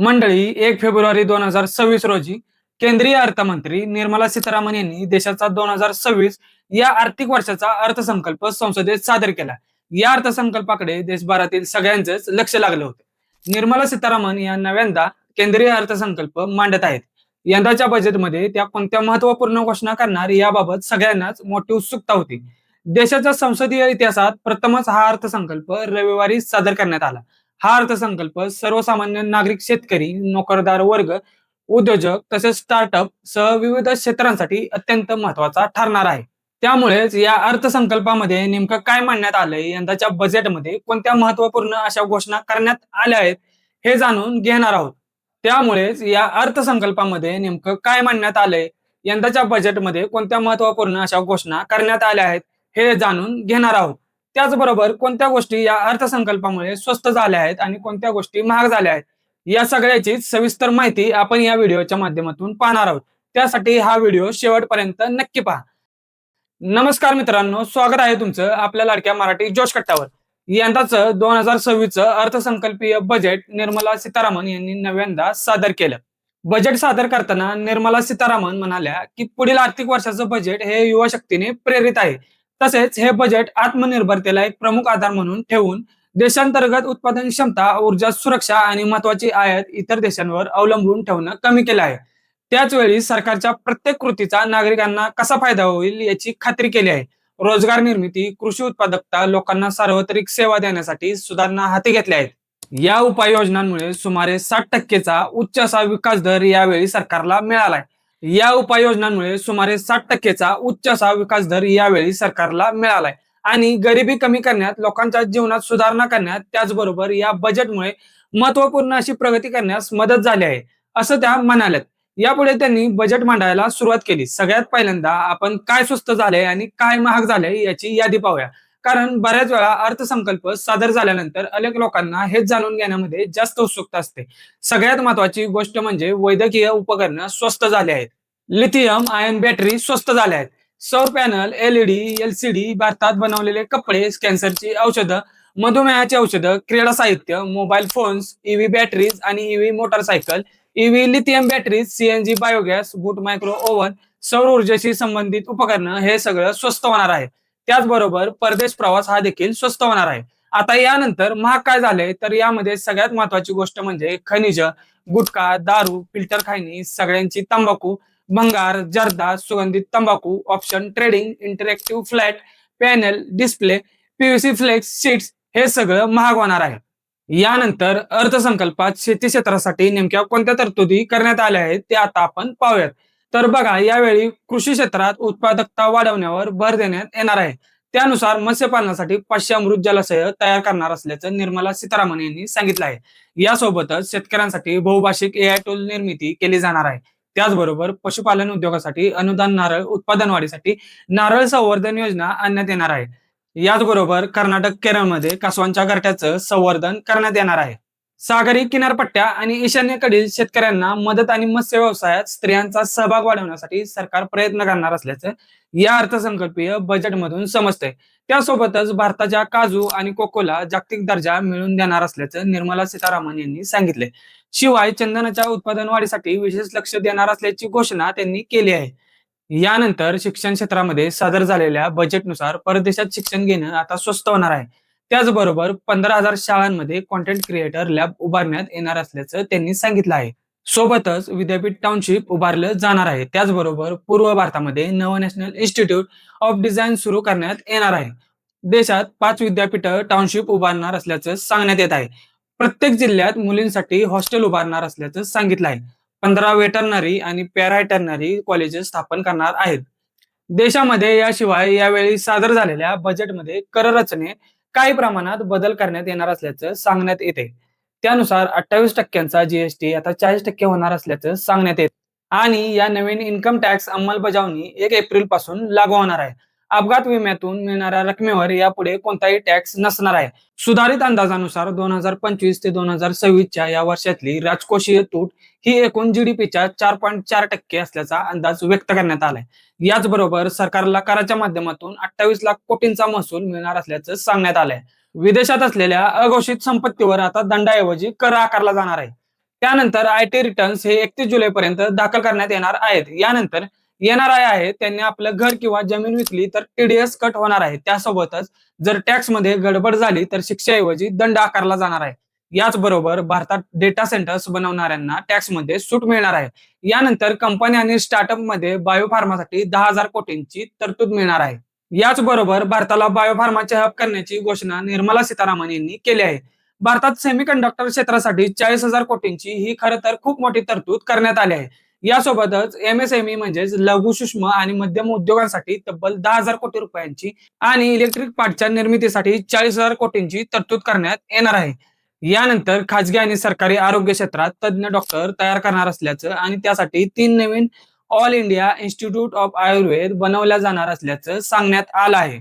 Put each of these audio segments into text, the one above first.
मंडळी एक फेब्रुवारी दोन हजार सव्वीस रोजी केंद्रीय अर्थमंत्री निर्मला सीतारामन यांनी देशाचा दोन हजार सव्वीस या आर्थिक वर्षाचा अर्थसंकल्प संसदेत सादर केला. या अर्थसंकल्पाकडे देशभरातील सगळ्यांचेच लक्ष लागलं होतं. निर्मला सीतारामन या नव्यांदा केंद्रीय अर्थसंकल्प मांडत आहेत. यंदाच्या बजेटमध्ये त्या कोणत्या महत्त्वपूर्ण घोषणा करणार याबाबत सगळ्यांनाच मोठी उत्सुकता होती. देशाच्या संसदीय इतिहासात प्रथमच हा अर्थसंकल्प रविवारी सादर करण्यात आला. हा अर्थसंकल्प सर्वसामान्य नागरिक शेतकरी नोकरदार वर्ग उद्योजक तसेच स्टार्टअप सह विविध क्षेत्रांसाठी अत्यंत महत्त्वाचा ठरणार आहे. त्यामुळेच या अर्थसंकल्पामध्ये नेमकं काय मांडण्यात आलंय यंदाच्या बजेटमध्ये कोणत्या महत्त्वपूर्ण अशा घोषणा करण्यात आल्या आहेत हे जाणून घेणार आहोत. त्यामुळेच या अर्थसंकल्पामध्ये नेमकं काय मांडण्यात आलंय यंदाच्या बजेटमध्ये कोणत्या महत्त्वपूर्ण अशा घोषणा करण्यात आल्या आहेत हे जाणून घेणार आहोत. त्याचबरोबर कोणत्या गोष्टी या अर्थसंकल्पामुळे स्वस्त झाल्या आहेत आणि कोणत्या गोष्टी महाग झाल्या आहेत या सगळ्याची सविस्तर माहिती आपण या व्हिडिओच्या माध्यमातून पाहणार आहोत. त्यासाठी हा व्हिडिओ शेवटपर्यंत नक्की पहा. नमस्कार मित्रांनो स्वागत आहे तुमचं आपल्या लाडक्या मराठी जोश कट्टावर यंदाचं दोन हजार सव्वीसचं अर्थसंकल्पीय बजेट निर्मला सीतारामन यांनी नव्यांदा सादर केलं. बजेट सादर करताना निर्मला सीतारामन म्हणाल्या की पुढील आर्थिक वर्षाचं बजेट हे युवा शक्तीने प्रेरित आहे. तसेच हे बजेट आत्मनिर्भरतेला एक प्रमुख आधार म्हणून ठेवून देशांतर्गत उत्पादन क्षमता ऊर्जा सुरक्षा आणि महत्वाची आयात इतर देशांवर अवलंबून ठेवणं कमी केलं आहे. त्याच वेळी सरकारच्या प्रत्येक कृतीचा नागरिकांना कसा फायदा होईल याची खात्री केली आहे. रोजगार निर्मिती कृषी उत्पादकता लोकांना सार्वत्रिक सेवा देण्यासाठी सुधारणा हाती घेतल्या आहेत. या उपाययोजनांमुळे सुमारे साठ टक्केचा उच्च असा विकास दर यावेळी सरकारला मिळालाय या उपाययोजनांमुळे सुमारे साठ टक्केचा उच्च असा विकास दर यावेळी सरकारला मिळालाय. आणि गरिबी कमी करण्यात लोकांच्या जीवनात सुधारणा करण्यात त्याचबरोबर या बजेटमुळे महत्त्वपूर्ण अशी प्रगती करण्यास मदत झाली आहे असं त्या म्हणाल्यात. यापुढे त्यांनी बजेट मांडायला सुरुवात केली. सगळ्यात पहिल्यांदा आपण काय स्वस्त झाले आणि काय महाग झाले याची यादी पाहूया. कारण बऱ्याच वेळा अर्थसंकल्प सादर झाल्यानंतर अनेक लोकांना हेच जाणून घेण्यामध्ये जास्त उत्सुकता असते. सगळ्यात महत्वाची गोष्ट म्हणजे वैद्यकीय उपकरणं स्वस्त झाले आहेत. लिथियम आयन बॅटरी स्वस्त झाल्या आहेत. सौर पॅनल एलईडी एलसीडी भारतात बनवलेले कपडे कॅन्सरची औषधं मधुमेहाची औषधं क्रीडा साहित्य मोबाईल फोन्स ईव्ही बॅटरीज आणि EV motorcycle EV lithium batteries CNG biogas boot micro oven सौर ऊर्जेशी संबंधित उपकरणं हे सगळं स्वस्त होणार आहे. त्याचबरोबर परदेश प्रवास हा देखील स्वस्त होणार आहे. आता यानंतर महाग काय झालंय? तर यामध्ये सगळ्यात महत्वाची गोष्ट म्हणजे खनिज गुटखा दारू फिल्टर खायनी सगळ्यांची तंबाखू भंगार जर्दा सुगंधित तंबाखू option trading interactive flat panel display PVC flex seats हे सगळं महाग होणार आहे. यानंतर अर्थसंकल्पात शेती क्षेत्रासाठी नेमक्या कोणत्या तरतुदी करण्यात आल्या आहेत ते आता आपण पाहूयात. तर बघा यावेळी कृषी क्षेत्रात उत्पादकता वाढवण्यावर भर देण्यात येणार आहे. त्यानुसार मत्स्यपालनासाठी पाचशे अमृत जलाशय तयार करणार असल्याचं निर्मला सीतारामन यांनी सांगितलं आहे. यासोबतच शेतकऱ्यांसाठी बहुभाषिक एआय टूल निर्मिती केली जाणार आहे. त्याचबरोबर पशुपालन उद्योगासाठी अनुदान नारळ उत्पादन वाढीसाठी नारळ संवर्धन योजना आणण्यात येणार आहे. याचबरोबर कर्नाटक केरळमध्ये कासवांच्या घरट्याचं संवर्धन करण्यात येणार आहे. सागरी किनारपट्ट्या आणि ईशान्येकडील शेतकऱ्यांना मदत आणि मत्स्य व्यवसायात स्त्रियांचा सहभाग वाढवण्यासाठी सरकार प्रयत्न करणार असल्याचं या अर्थसंकल्पीय बजेटमधून समजतंय. त्यासोबतच भारताच्या काजू आणि कोकोला जागतिक दर्जा मिळवून देणार असल्याचं निर्मला सीतारामन यांनी सांगितले शिवाय चंदनाच्या उत्पादन वाढीसाठी विशेष लक्ष देणार असल्याची घोषणा त्यांनी केली आहे. यानंतर शिक्षण क्षेत्रामध्ये सादर झालेल्या बजेटनुसार परदेशात शिक्षण घेणं आता स्वस्त होणार आहे. त्याचबरोबर पंधरा हजार शाळांमध्ये कॉन्टेंट क्रिएटर लॅब उभारण्यात येणार असल्याचं त्यांनी सांगितलं आहे. सोबतच विद्यापीठ टाउनशिप उभारलं जाणार आहे. त्याचबरोबर पूर्व भारतामध्ये नव नॅशनल इन्स्टिट्यूट ऑफ डिझाईन सुरू करण्यात येणार आहे. देशात पाच विद्यापीठ टाउनशिप उभारणार असल्याचं सांगण्यात येत आहे. प्रत्येक जिल्ह्यात मुलींसाठी हॉस्टेल उभारणार असल्याचं सांगितलं आहे. पंधरा वेटरनरी आणि पॅराटर्नरी कॉलेजेस स्थापन करणार आहेत. देशामध्ये याशिवाय यावेळी सादर झालेल्या बजेटमध्ये कर रचने काही प्रमाणात बदल करण्यात येणार असल्याचं सांगण्यात येते. त्यानुसार अठ्ठावीस टक्क्यांचा जीएसटी आता चाळीस टक्के होणार असल्याचं सांगण्यात येत. आणि या नवीन इन्कम टॅक्स अंमलबजावणी एक एप्रिलपासून लागू होणार आहे. अपघात विम्यातून मिळणाऱ्या रकमेवर यापुढे कोणताही टॅक्स नसणार आहे. सुधारित अंदाजानुसार दोन हजार पंचवीस ते दोन हजार सव्वीसच्या या वर्षातली राजकोषीय तूट ही एकूण जीडीपीच्या चार पॉईंट चार टक्के असल्याचा अंदाज व्यक्त करण्यात आलाय. याचबरोबर सरकारला कराच्या माध्यमातून अठ्ठावीस लाख कोटींचा महसूल मिळणार असल्याचं सांगण्यात आलंय. विदेशात असलेल्या अघोषित संपत्तीवर आता दंडाऐवजी कर आकारला जाणार आहे. त्यानंतर आयटी रिटर्न्स हे एकतीस जुलैपर्यंत दाखल करण्यात येणार आहेत. यानंतर येणार आहे त्यांनी आपलं घर किंवा जमीन विकली तर टीडीएस कट होणार आहे. त्यासोबतच जर टॅक्समध्ये गडबड झाली तर शिक्षेऐवजी दंड आकारला जाणार आहे. याचबरोबर भारतात डेटा सेंटर्स बनवणाऱ्यांना टॅक्समध्ये सूट मिळणार आहे. यानंतर कंपनी आणि स्टार्टअपमध्ये बायोफार्मासाठी दहा हजार कोटींची तरतूद मिळणार आहे. याचबरोबर भारताला बायोफार्माचे हब करण्याची घोषणा निर्मला सीतारामन यांनी केली आहे. भारतात सेमीकंडक्टर क्षेत्रासाठी चाळीस हजार कोटींची ही खरं तर खूप मोठी तरतूद करण्यात आली आहे. यासोबतच एमएसएमई म्हणजेच लघु सूक्ष्म आणि मध्यम उद्योगांसाठी तब्बल दहा हजार कोटी रुपयांची आणि इलेक्ट्रिक पार्टच्या निर्मितीसाठी चाळीस हजार कोटींची तरतूद करण्यात येणार आहे. यानंतर खाजगी आणि सरकारी आरोग्य क्षेत्रात तज्ज्ञ डॉक्टर तयार करणार असल्याचं आणि त्यासाठी तीन नवीन all India institute of Ayurveda बनवल्या जाणार असल्याचं सांगण्यात आलं आहे.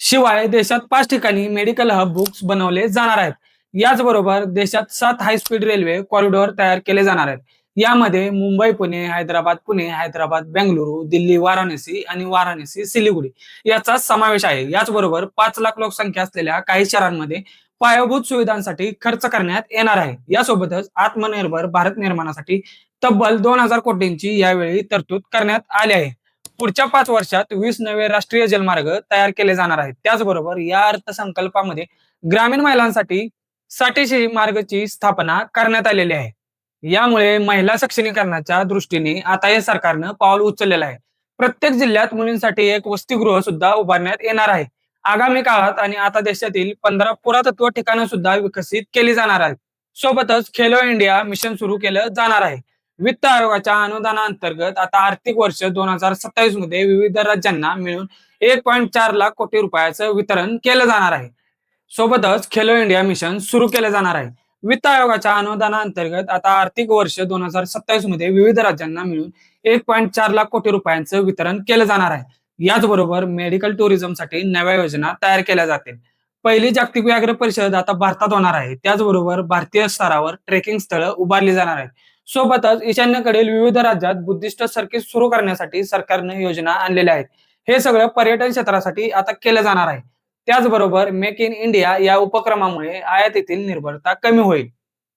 शिवाय देशात पाच ठिकाणी मेडिकल हब बुक्स बनवले जाणार आहेत. याचबरोबर देशात सात हाय स्पीड रेल्वे कॉरिडॉर तयार केले जाणार आहेत. यामध्ये मुंबई पुणे हैदराबाद पुणे हैदराबाद बेंगलुरू दिल्ली वाराणसी आणि वाराणसी सिलिगुडी याचा समावेश आहे. याचबरोबर पाच लाख लोकसंख्या असलेल्या काही शहरांमध्ये पायाभूत सुविधांसाठी खर्च करण्यात येणार आहे. यासोबतच आत्मनिर्भर भारत निर्माणासाठी तब्बल दोन हजार कोटींची यावेळी तरतूद करण्यात आली आहे. पुढच्या पाच वर्षात वीस नवे राष्ट्रीय जलमार्ग तयार केले जाणार आहेत. त्याचबरोबर या अर्थसंकल्पामध्ये ग्रामीण महिलांसाठी साठीशी मार्गची स्थापना करण्यात आलेली आहे. यामुळे महिला सक्षमीकरणाच्या दृष्टीने आता या सरकारनं पाऊल उचललेलं आहे. प्रत्येक जिल्ह्यात मुलींसाठी एक वसतिगृह सुद्धा उभारण्यात येणार आहे. आगामी काळात आणि आता देशातील पंधरा पुरातत्व ठिकाणं सुद्धा विकसित केली जाणार आहेत. सोबतच खेलो इंडिया मिशन सुरू केलं जाणार आहे. वित्त आयोगाच्या अनुदानाअंतर्गत आता आर्थिक वर्ष दोन हजार सत्तावीसमध्ये विविध राज्यांना मिळून एक पॉईंट चार लाख कोटी रुपयाचं वितरण केलं जाणार आहे. सोबतच खेलो इंडिया मिशन सुरू केलं जाणार आहे. वित्त आयोगाच्या अनुदानाअंतर्गत आता आर्थिक वर्ष दोन हजार सत्तावीसमध्ये विविध राज्यांना मिळून एक पॉईंट चार लाख कोटी रुपयांचं वितरण केलं जाणार आहे. याचबरोबर मेडिकल टुरिझमसाठी नव्या योजना तयार केल्या जातील. पहिली जागतिक व्याघ्र परिषद आता भारतात होणार आहे. त्याचबरोबर भारतीय स्तरावर ट्रेकिंग स्थळं उभारली जाणार आहेत. सोबतच ईशान्येकडील विविध राज्यात बुद्धिस्ट सर्किट सुरू करण्यासाठी सरकारने योजना आणलेल्या आहेत. हे सगळं पर्यटन क्षेत्रासाठी आता केलं जाणार आहे. त्याचबरोबर मेक इन इंडिया या उपक्रमामुळे आयातीतील निर्भरता कमी होईल.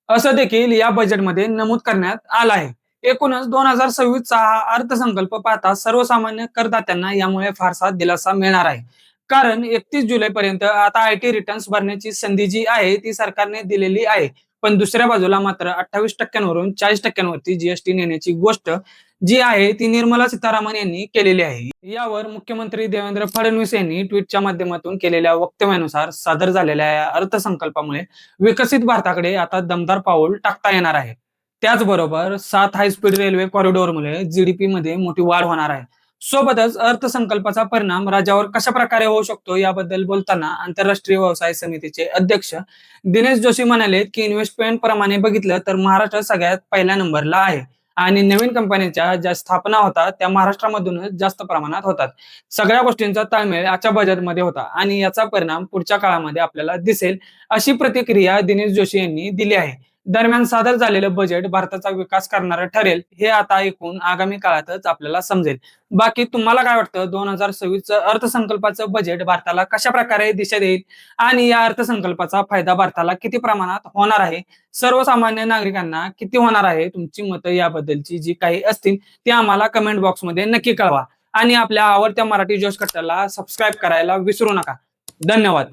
असं देखील या बजेटमध्ये नमूद करण्यात आलं आहे. एकूणच दोन हजार सव्वीसचा हा अर्थसंकल्प पाहता सर्वसामान्य करदात्यांना यामुळे फारसा दिलासा मिळणार आहे. कारण एकतीस जुलैपर्यंत आता आय टी रिटर्न्स भरण्याची संधी जी आहे ती सरकारने दिलेली आहे. पण दुसऱ्या बाजूला मात्र अठ्ठावीस टक्क्यांवरून चाळीस टक्क्यांवरती जीएसटी नेण्याची गोष्ट जी आहे ती निर्मला सीतारामन यांनी केलेली आहे. यावर मुख्यमंत्री देवेंद्र फडणवीस यांनी ट्विटच्या माध्यमातून केलेल्या वक्तव्यानुसार सादर झालेल्या या अर्थसंकल्पामुळे विकसित भारताकडे आता दमदार पाऊल टाकता येणार आहे. त्याचबरोबर सात हायस्पीड रेल्वे कॉरिडॉरमुळे जीडीपी मध्ये मोठी वाढ होणार आहे. सोबतच अर्थसंकल्पाचा परिणाम राज्यावर कशा प्रकारे होऊ शकतो याबद्दल बोलताना आंतरराष्ट्रीय व्यवसाय समितीचे अध्यक्ष दिनेश जोशी म्हणाले की इन्व्हेस्टमेंट प्रमाणे बघितलं तर महाराष्ट्र सगळ्यात पहिल्या नंबरला आहे. आणि नवीन कंपन्यांच्या ज्या स्थापना होतात त्या महाराष्ट्रामधूनच जास्त प्रमाणात होतात. सगळ्या गोष्टींचा ताळमेळ आजच्या बजेटमध्ये होता आणि याचा परिणाम पुढच्या काळामध्ये आपल्याला दिसेल अशी प्रतिक्रिया दिनेश जोशी यांनी दिली आहे. दरम्यान सादर झालेलं बजेट भारताचा विकास करणारं ठरेल हे आता ऐकून आगामी काळातच आपल्याला समजेल. बाकी तुम्हाला काय वाटतं? दोन हजार सव्वीसचं अर्थसंकल्पाचं बजेट भारताला कशा प्रकारे दिशा देईल? आणि या अर्थसंकल्पाचा फायदा भारताला किती प्रमाणात होणार आहे? सर्वसामान्य नागरिकांना किती होणार आहे? तुमची मतं याबद्दलची जी काही असतील ती आम्हाला कमेंट बॉक्समध्ये नक्की कळवा. आणि आपल्या आवडत्या मराठी जोश कट्टाला सबस्क्राईब करायला विसरू नका. धन्यवाद.